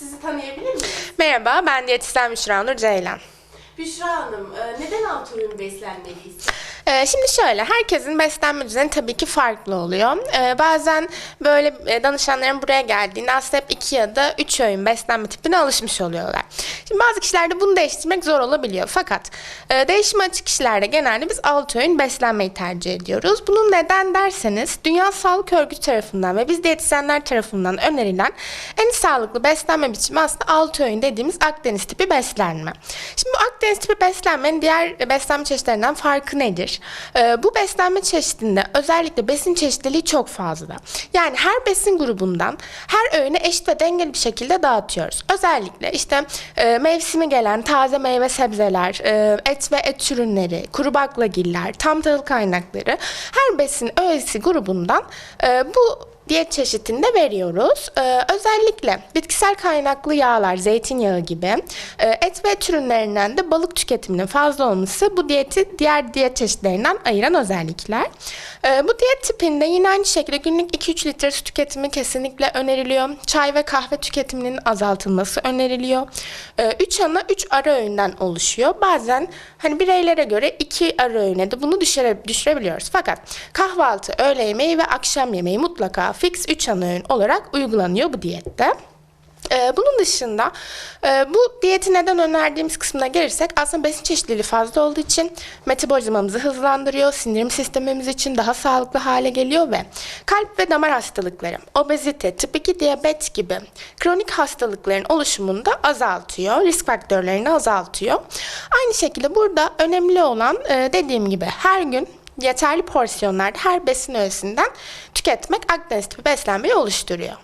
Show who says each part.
Speaker 1: Sizi tanıyabilir miyiz?
Speaker 2: Merhaba, ben diyetisyen Büşra Nur Ceylan.
Speaker 1: Büşra Hanım, e, neden alt öğün beslenmeliyiz?
Speaker 2: Ee, şimdi şöyle, herkesin beslenme düzeni tabii ki farklı oluyor. Ee, bazen böyle e, danışanların buraya geldiğinde aslında hep iki ya da üç öğün beslenme tipine alışmış oluyorlar. Şimdi bazı kişilerde bunu değiştirmek zor olabiliyor. Fakat e, değişime açık kişilerde genelde biz altı öğün beslenmeyi tercih ediyoruz. Bunun neden derseniz Dünya Sağlık Örgütü tarafından ve biz diyetisyenler tarafından önerilen en sağlıklı beslenme biçimi aslında altı öğün dediğimiz Akdeniz tipi beslenme. Şimdi bu Akdeniz tipi beslenmenin diğer beslenme çeşitlerinden farkı nedir? Ee, bu beslenme çeşidinde özellikle besin çeşitliliği çok fazla. Yani her besin grubundan her öğüne eşit ve dengeli bir şekilde dağıtıyoruz. Özellikle işte e, mevsimi gelen taze meyve sebzeler, e, et ve et ürünleri, kuru baklagiller, tam tahıl kaynakları her besin öğesi grubundan e, bu diyet çeşitinde veriyoruz. Ee, özellikle bitkisel kaynaklı yağlar, zeytinyağı gibi e, et ve et ürünlerinden de balık tüketiminin fazla olması bu diyeti diğer diyet çeşitlerinden ayıran özellikler. Ee, bu diyet tipinde yine aynı şekilde günlük 2-3 litre su tüketimi kesinlikle öneriliyor. Çay ve kahve tüketiminin azaltılması öneriliyor. 3 ana 3 ara öğünden oluşuyor. Bazen hani bireylere göre 2 ara öğüne de bunu düşüre, düşürebiliyoruz. Fakat kahvaltı, öğle yemeği ve akşam yemeği mutlaka fix 3 ana öğün olarak uygulanıyor bu diyette. Ee, bunun dışında e, bu diyeti neden önerdiğimiz kısmına gelirsek aslında besin çeşitliliği fazla olduğu için metabolizmamızı hızlandırıyor, sindirim sistemimiz için daha sağlıklı hale geliyor ve kalp ve damar hastalıkları, obezite, tip 2 diyabet gibi kronik hastalıkların oluşumunu da azaltıyor, risk faktörlerini azaltıyor. Aynı şekilde burada önemli olan e, dediğim gibi her gün yeterli porsiyonlarda her besin öğesinden tüketmek Akdeniz tipi beslenmeyi oluşturuyor.